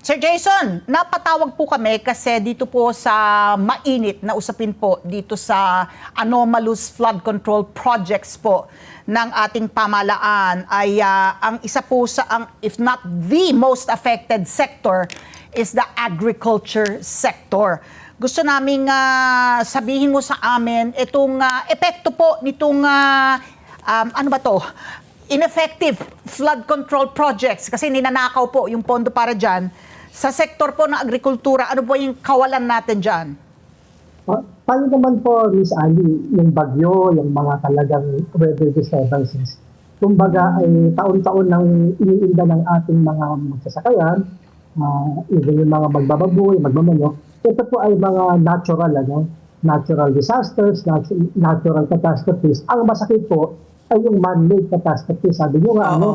Sir Jason, napatawag po kami kasi dito po sa mainit na usapin po dito sa anomalous flood control projects po ng ating pamalaan ay ah, ang isa po sa ang if not the most affected sector is the agriculture sector. Gusto naming ah, sabihin mo sa amin itong ah, epekto po nitong ah, um, ano ba to? Ineffective flood control projects kasi ninanakaw po yung pondo para dyan. Sa sektor po ng agrikultura, ano po yung kawalan natin dyan? Tayo naman po, Miss Ali, yung bagyo, yung mga talagang weather disturbances, kumbaga ay taon-taon nang iniinda ng ating mga magsasakayan, uh, even yung mga magbababoy, magmamano, ito po ay mga natural, ano, natural disasters, natu- natural catastrophes. Ang masakit po ay yung man-made catastrophes. Sabi nyo nga, Oo. ano,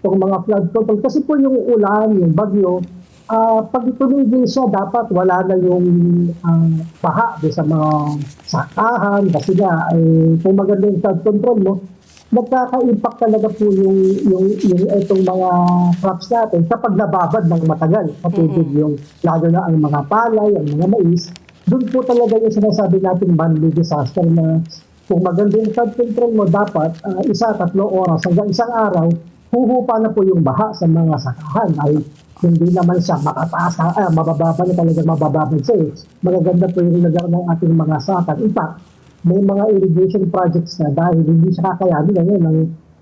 itong mga flood control. Kasi po yung ulan, yung bagyo, ah pag tumigil siya, dapat wala na yung ah, baha doon sa mga sakahan. Kasi nga, ay, kung maganda yung flood control mo, nagkaka-impact talaga po yung, yung, yung itong mga crops natin kapag nababad ng matagal. Katulad yung, lalo na ang mga palay, ang mga mais, doon po talaga yung sinasabi natin man-made disaster na kung maganda yung flood control mo, dapat ah, isa, tatlo oras hanggang isang araw, huhupa na po yung baha sa mga sakahan. Ay, hindi naman siya makataas, ah, mabababa na talaga mabababa siya. Eh. Magaganda po yung lugar ng ating mga sakan. In fact, may mga irrigation projects na dahil hindi siya kakayanin ngayon ng,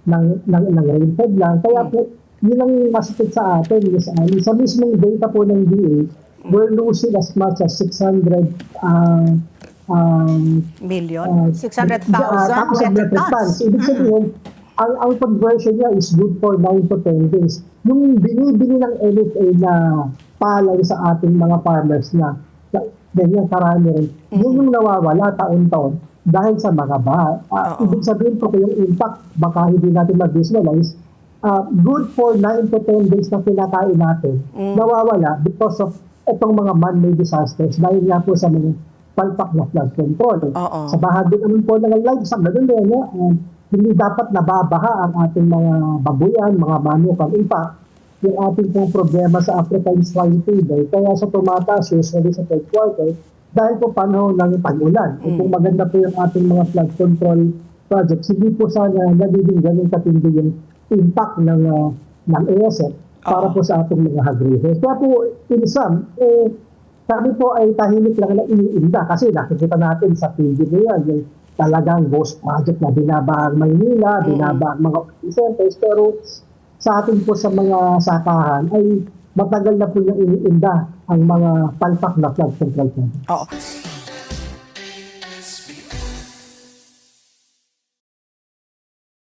ng, ng, ng rainfed lang. Kaya po, yun ang masakit sa atin. Miss Ali. Sa mismong data po ng DA, we're losing as much as 600 uh, um, Million? uh, 600,000 tapos ang metric tons. Ibig sabihin, ang, ang conversion niya is good for 9 to 10 days. Yung binibili ng LFA na palay sa ating mga farmers na na- ganyan karami rin, yun yung nawawala taon-taon dahil sa mga baha. Ah, Oo. ibig sabihin po yung impact, baka hindi natin mag-visualize, ah, good for 9 to 10 days na kinakain natin, nawawala because of itong mga man-made disasters dahil nga po sa mga palpak na flood control. Oo. Sa bahagi naman po ng livestock, ganun din, no? Uh, hindi dapat nababaha ang ating mga babuyan, mga manukan. In fact, yung ating pong problema sa African swine fever, kaya sa tumataas usually sa third quarter, dahil po panahon ng pag-ulan. At Kung maganda po yung ating mga flood control projects, hindi po sana nagiging ganun katindi yung impact ng, uh, ng ASF para Oo. po sa ating mga hagrihes. Kaya po, in sum, eh, kami po ay tahimik lang na iniinda kasi nakikita natin sa TV na yan, yung talagang ghost project na binaba ang Maynila, binaba ang mga centers, pero sa atin po sa mga sakahan ay matagal na po yung iniinda ang mga palpak na flood control project. Oo.